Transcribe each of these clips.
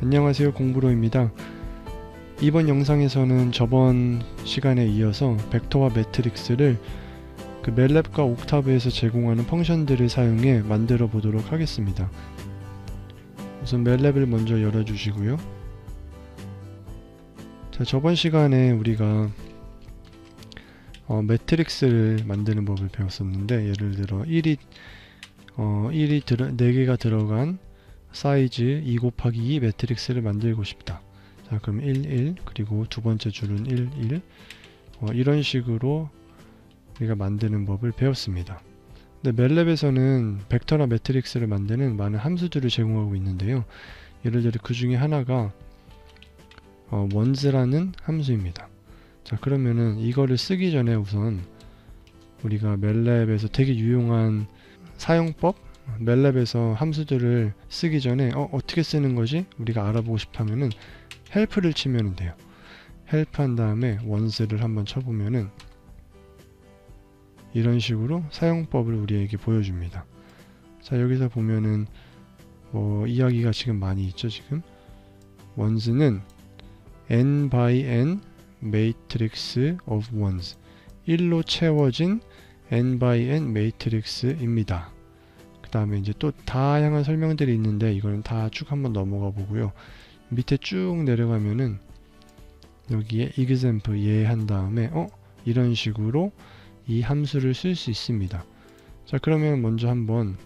안녕하세요 공부로입니다. 이번 영상에서는 저번 시간에 이어서 벡터와 매트릭스를 그 멜랩과 옥타브에서 제공하는 펑션들을 사용해 만들어 보도록 하겠습니다. 우선 멜랩을 먼저 열어주시고요. 자, 저번 시간에 우리가 어, 매트릭스를 만드는 법을 배웠었는데 예를 들어 1이 어, 1이 들어, 4개가 들어간 사이즈 2 곱하기 2 매트릭스를 만들고 싶다. 자, 그럼 1, 1, 그리고 두 번째 줄은 1, 1. 어, 이런 식으로 우리가 만드는 법을 배웠습니다. 근데 멜랩에서는 벡터나 매트릭스를 만드는 많은 함수들을 제공하고 있는데요. 예를 들어 그 중에 하나가 어, 원즈라는 함수입니다. 자, 그러면은 이거를 쓰기 전에 우선 우리가 멜랩에서 되게 유용한 사용법 멜랩에서 함수들을 쓰기 전에 어, 어떻게 쓰는 거지? 우리가 알아보고 싶다면은 헬프를 치면 돼요. 헬프 한 다음에 원스를 한번 쳐보면은 이런 식으로 사용법을 우리에게 보여줍니다. 자 여기서 보면은 뭐 이야기가 지금 많이 있죠 지금 원스는 n by n matrix of ones 1로 채워진 n by n matrix입니다. 그 다음에 이제 또 다양한 설명들이 있는데 이거는 다 쭉 한번 넘어가 보고요. 밑에 쭉 내려가면은 여기에 example 예한 다음에 어 이런 식으로 이 함수를 쓸 수 있습니다. 자 그러면 먼저 한번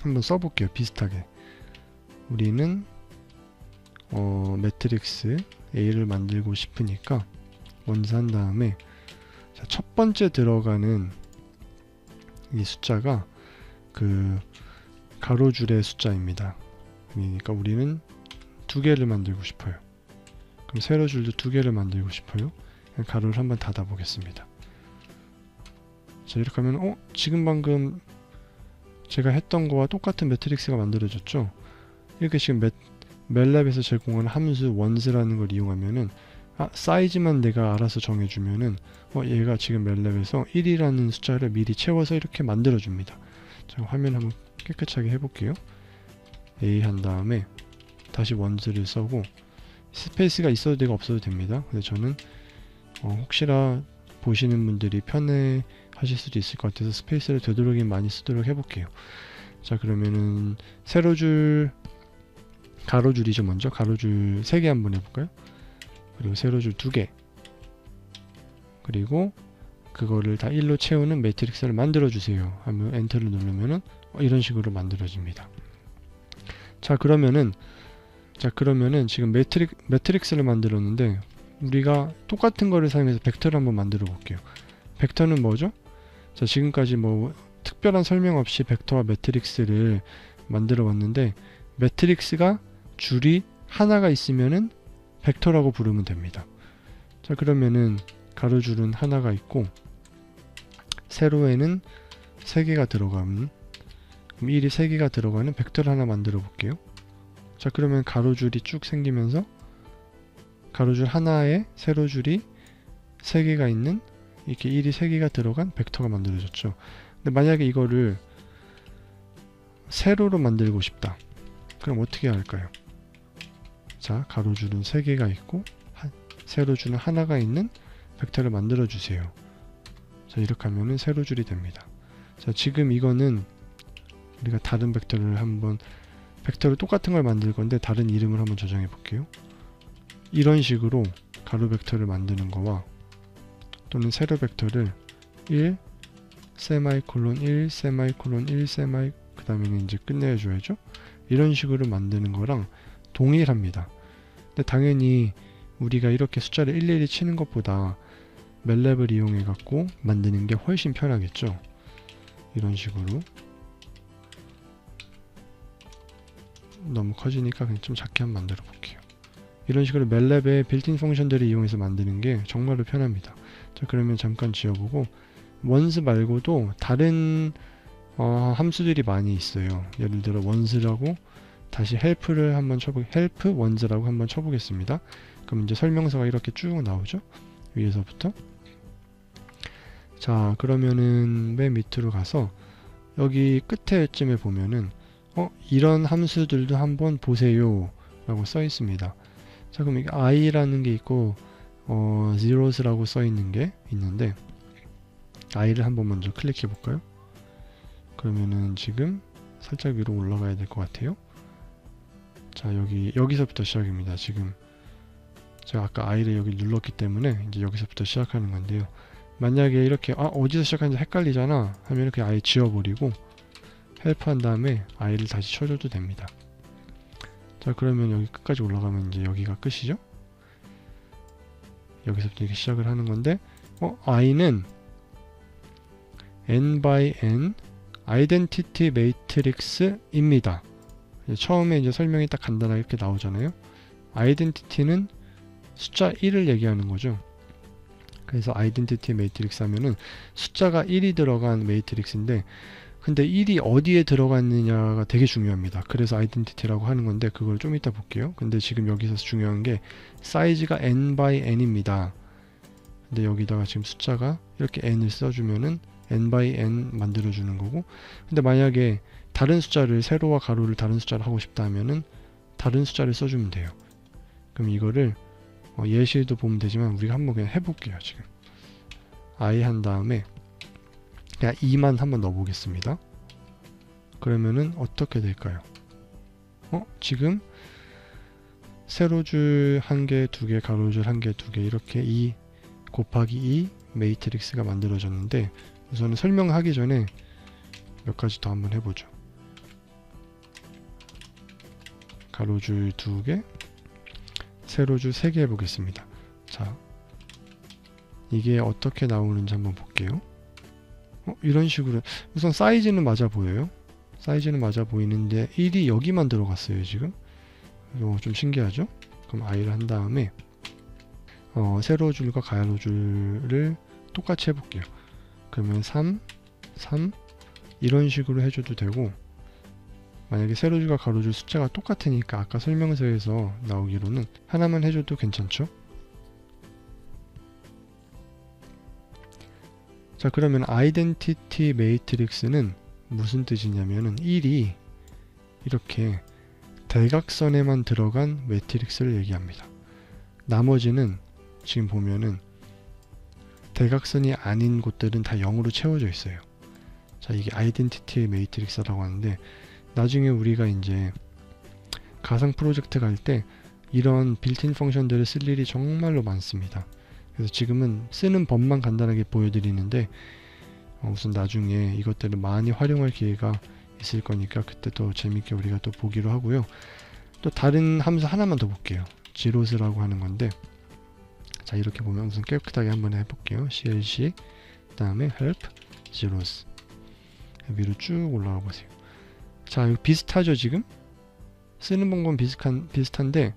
한번 써볼게요. 비슷하게 우리는 어, 매트릭스 A를 만들고 싶으니까 원스 한 다음에 자, 첫 번째 들어가는 이 숫자가 그 가로줄의 숫자입니다. 그러니까 우리는 두 개를 만들고 싶어요. 그럼 세로 줄도 두 개를 만들고 싶어요. 가로를 한번 닫아 보겠습니다. 자 이렇게 하면 어 지금 방금 제가 했던 거와 똑같은 매트릭스가 만들어졌죠. 이렇게 지금 매, 멜랩에서 제공하는 함수 원스라는 걸 이용하면은 아, 사이즈만 내가 알아서 정해주면은 어, 얘가 지금 멜랩에서 1이라는 숫자를 미리 채워서 이렇게 만들어 줍니다. 자, 화면 한번 깨끗하게 해볼게요. A 한 다음에 다시 원즈를 써고 스페이스가 있어도 되고 없어도 됩니다. 근데 저는 어, 혹시나 보시는 분들이 편해 하실 수도 있을 것 같아서 스페이스를 되도록이면 많이 쓰도록 해볼게요. 자 그러면은 세로줄 가로줄이죠 먼저 가로줄 3개 한번 해볼까요? 그리고 세로줄 2개 그리고 그거를 다 1로 채우는 매트릭스를 만들어 주세요. 하면 엔터를 누르면은 어, 이런 식으로 만들어집니다. 자 그러면은 자 그러면은 지금 매트릭, 매트릭스를 만들었는데 우리가 똑같은 거를 사용해서 벡터를 한번 만들어 볼게요. 벡터는 뭐죠? 자 지금까지 뭐 특별한 설명 없이 벡터와 매트릭스를 만들어 봤는데 매트릭스가 줄이 하나가 있으면은 벡터라고 부르면 됩니다. 자 그러면은 가로줄은 하나가 있고 세로에는 3개가 들어가는 그럼 1이 3개가 들어가는 벡터를 하나 만들어 볼게요. 자 그러면 가로줄이 쭉 생기면서 가로줄 하나에 세로줄이 3개가 있는 이렇게 1이 3개가 들어간 벡터가 만들어졌죠. 근데 만약에 이거를 세로로 만들고 싶다. 그럼 어떻게 할까요? 자 가로줄은 3개가 있고 한- 세로줄은 하나가 있는 벡터를 만들어 주세요. 자 이렇게 하면은 세로 줄이 됩니다. 자 지금 이거는 우리가 다른 벡터를 한번 벡터를 똑같은 걸 만들 건데 다른 이름을 한번 저장해 볼게요. 이런 식으로 가로 벡터를 만드는 거와 또는 세로 벡터를 1 세마이콜론 1 세마이콜론 1 세마이 그 다음에는 이제 끝내야 줘야죠. 이런 식으로 만드는 거랑 동일합니다. 근데 당연히 우리가 이렇게 숫자를 일일이 치는 것보다 멜랩을 이용해 갖고 만드는 게 훨씬 편하겠죠. 이런 식으로 너무 커지니까 그냥 좀 작게 한번 만들어 볼게요. 이런 식으로 멜랩의 빌트인 펑션들을 이용해서 만드는 게 정말로 편합니다. 자 그러면 잠깐 지워보고 원스 말고도 다른 어, 함수들이 많이 있어요. 예를 들어 원스라고 다시 헬프를 한번 쳐보 헬프 원스라고 한번 쳐보겠습니다. 그럼 이제 설명서가 이렇게 쭉 나오죠. 위에서부터 자 그러면은 맨 밑으로 가서 여기 끝에쯤에 보면은 어 이런 함수들도 한번 보세요 라고 써 있습니다. 자 그럼 이게 i라는 게 있고 어, zeros라고 써 있는 게 있는데 i를 한번 먼저 클릭해 볼까요? 그러면은 지금 살짝 위로 올라가야 될 것 같아요. 자 여기 여기서부터 시작입니다. 지금 제가 아까 i를 여기 눌렀기 때문에 이제 여기서부터 시작하는 건데요. 만약에 이렇게 아 어디서 시작하는지 헷갈리잖아 하면 이렇게 아예 지워버리고 헬프 한 다음에 i를 다시 쳐줘도 됩니다. 자 그러면 여기 끝까지 올라가면 이제 여기가 끝이죠. 여기서부터 이렇게 시작을 하는 건데 어 i는 n by n identity matrix입니다. 처음에 이제 설명이 딱 간단하게 이렇게 나오잖아요. identity는 숫자 1을 얘기하는 거죠. 그래서 identity matrix 하면은 숫자가 1이 들어간 매트릭스인데 근데 1이 어디에 들어갔느냐가 되게 중요합니다. 그래서 아이덴티티라고 하는 건데 그걸 좀 이따 볼게요. 근데 지금 여기서 중요한 게 사이즈가 n by n입니다. 근데 여기다가 지금 숫자가 이렇게 n을 써주면은 n by n 만들어주는 거고 근데 만약에 다른 숫자를 세로와 가로를 다른 숫자를 하고 싶다 하면은 다른 숫자를 써주면 돼요. 그럼 이거를 어, 예시도 보면 되지만 우리가 한번 그냥 해볼게요. 지금 i 한 다음에 그냥 2만 한번 넣어보겠습니다. 그러면은 어떻게 될까요? 어? 지금 세로줄 한 개, 두 개, 가로줄 한 개, 두 개 이렇게 2 곱하기 2 메이트릭스가 만들어졌는데 우선은 설명하기 전에 몇 가지 더 한번 해보죠. 가로줄 두 개, 세로줄 세개 해보겠습니다. 자, 이게 어떻게 나오는지 한번 볼게요. 어, 이런 식으로 우선 사이즈는 맞아 보여요. 사이즈는 맞아 보이는데 1이 여기만 들어갔어요 지금. 이거 좀 신기하죠? 그럼 i를 한 다음에 어, 세로 줄과 가로 줄을 똑같이 해볼게요. 그러면 3, 3 이런 식으로 해줘도 되고 만약에 세로줄과 가로줄 숫자가 똑같으니까 아까 설명서에서 나오기로는 하나만 해줘도 괜찮죠? 자 그러면 아이덴티티 메이트릭스는 무슨 뜻이냐면은 1이 이렇게 대각선에만 들어간 매트릭스를 얘기합니다. 나머지는 지금 보면은 대각선이 아닌 곳들은 다 0으로 채워져 있어요. 자 이게 아이덴티티 메이트릭스라고 하는데 나중에 우리가 이제 가상 프로젝트 갈 때 이런 빌트인 펑션들을 쓸 일이 정말로 많습니다. 그래서 지금은 쓰는 법만 간단하게 보여드리는데 어, 우선 나중에 이것들을 많이 활용할 기회가 있을 거니까 그때 또 재밌게 우리가 또 보기로 하고요. 또 다른 함수 하나만 더 볼게요. 지로스라고 하는 건데 자 이렇게 보면 우선 깨끗하게 한번 해볼게요. clc 그 다음에 help zeros 위로 쭉 올라가 보세요. 자 이거 비슷하죠 지금? 쓰는 방법은 비슷한, 비슷한데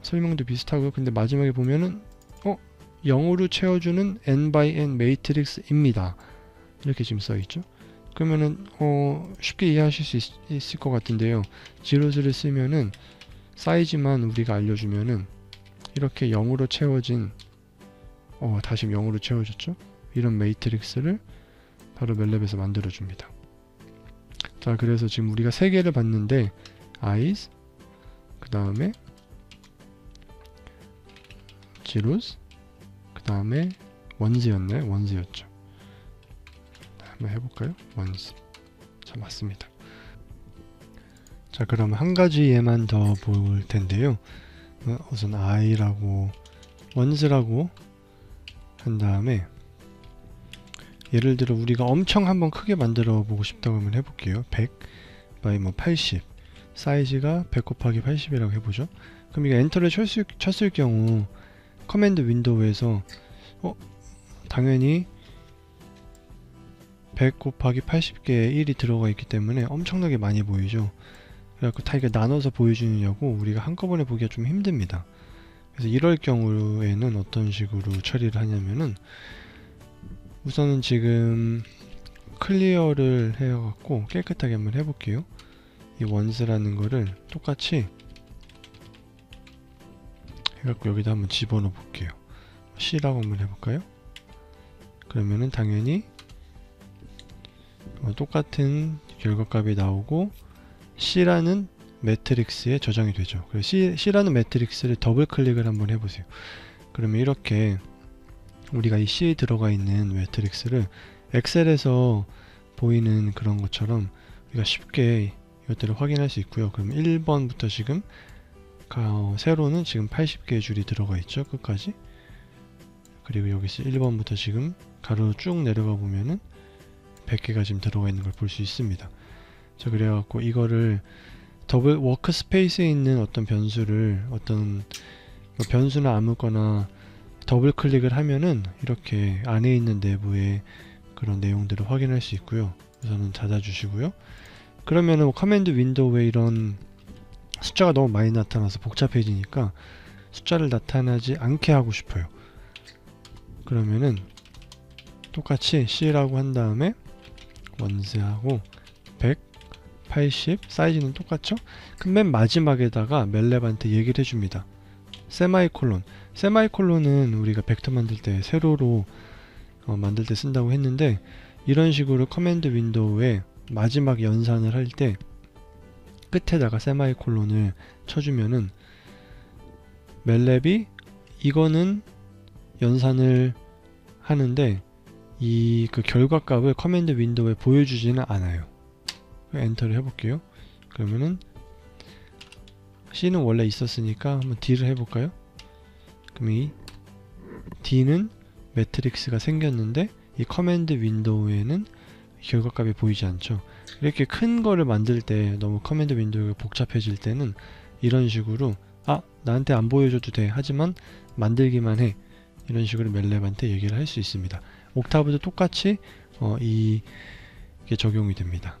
설명도 비슷하고요. 근데 마지막에 보면은 어? 0으로 채워주는 n by n 매트릭스입니다. 이렇게 지금 써있죠. 그러면은 어, 쉽게 이해하실 수 있, 있을 것 같은데요. 지로즈를 쓰면은 사이즈만 우리가 알려주면은 이렇게 0으로 채워진 어, 다시 0으로 채워졌죠. 이런 매트릭스를 바로 멜랩에서 만들어 줍니다. 자, 그래서 지금 우리가 세 개를 봤는데 eyes 그 다음에 zeros 그 다음에 원즈였네 원즈였죠. 한번 해볼까요? 원즈 자 맞습니다. 자 그럼 한 가지 예만 더 볼 텐데요. 어, 우선 i라고 원즈라고 한 다음에 예를 들어 우리가 엄청 한번 크게 만들어 보고 싶다고 하면 해볼게요. 100 by 뭐 80 사이즈가 100 곱하기 80이라고 해보죠. 그럼 이거 엔터를 쳤을, 쳤을 경우 커맨드 윈도우에서 어, 당연히 100 곱하기 80개의 1이 들어가 있기 때문에 엄청나게 많이 보이죠. 그래갖고 다 이게 나눠서 보여주느냐고 우리가 한꺼번에 보기가 좀 힘듭니다. 그래서 이럴 경우에는 어떤 식으로 처리를 하냐면은 우선은 지금 클리어를 해갖고 깨끗하게 한번 해볼게요. 이 원스라는 거를 똑같이 해갖고 여기다 한번 집어넣어 볼게요. C라고 한번 해볼까요? 그러면은 당연히 어, 똑같은 결과값이 나오고 C라는 매트릭스에 저장이 되죠. 그래서 C, C라는 매트릭스를 더블 클릭을 한번 해보세요. 그러면 이렇게 우리가 이 C에 들어가 있는 매트릭스를 엑셀에서 보이는 그런 것처럼 우리가 쉽게 이것들을 확인할 수 있고요. 그럼 1번부터 지금 가- 어, 세로는 지금 80개의 줄이 들어가 있죠. 끝까지. 그리고 여기서 1번부터 지금 가로 쭉 내려가 보면은 100개가 지금 들어가 있는 걸 볼 수 있습니다. 자, 그래갖고 이거를 더블 워크스페이스에 있는 어떤 변수를 어떤 뭐 변수나 아무거나 더블 클릭을 하면은 이렇게 안에 있는 내부의 그런 내용들을 확인할 수 있고요. 우선은 닫아주시고요. 그러면은 뭐 커맨드 윈도우에 이런 숫자가 너무 많이 나타나서 복잡해지니까 숫자를 나타나지 않게 하고 싶어요. 그러면은 똑같이 C라고 한 다음에 원스하고 100, 80 사이즈는 똑같죠? 그럼 맨 마지막에다가 멜랩한테 얘기를 해줍니다. 세마이콜론. 세마이콜론은 우리가 벡터 만들 때 세로로 어, 만들 때 쓴다고 했는데 이런 식으로 커맨드 윈도우에 마지막 연산을 할 때 끝에다가 세마이콜론을 쳐주면은 멜랩이 이거는 연산을 하는데 이 그 결과값을 커맨드 윈도우에 보여주지는 않아요. 엔터를 해볼게요. 그러면은 C는 원래 있었으니까 한번 D를 해볼까요? 그럼 이 D는 매트릭스가 생겼는데 이 커맨드 윈도우에는 결과값이 보이지 않죠. 이렇게 큰 거를 만들 때 너무 커맨드 윈도우가 복잡해질 때는 이런 식으로 아 나한테 안 보여줘도 돼 하지만 만들기만 해 이런 식으로 멜랩한테 얘기를 할 수 있습니다. 옥타브도 똑같이 어, 이- 이게 적용이 됩니다.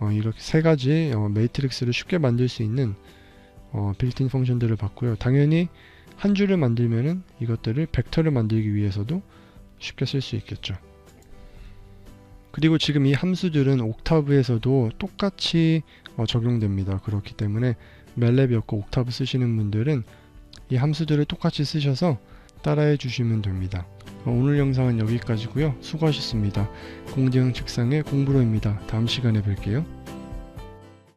어, 이렇게 세 가지 어, 매트릭스를 쉽게 만들 수 있는 어, 빌트인 펑션들을 봤고요. 당연히 한 줄을 만들면은 이것들을 벡터를 만들기 위해서도 쉽게 쓸 수 있겠죠. 그리고 지금 이 함수들은 옥타브에서도 똑같이 어, 적용됩니다. 그렇기 때문에 멜랩이었고 옥타브 쓰시는 분들은 이 함수들을 똑같이 쓰셔서 따라해 주시면 됩니다. 어, 오늘 영상은 여기까지고요. 수고하셨습니다. 공대형 책상의 공부로입니다. 다음 시간에 뵐게요.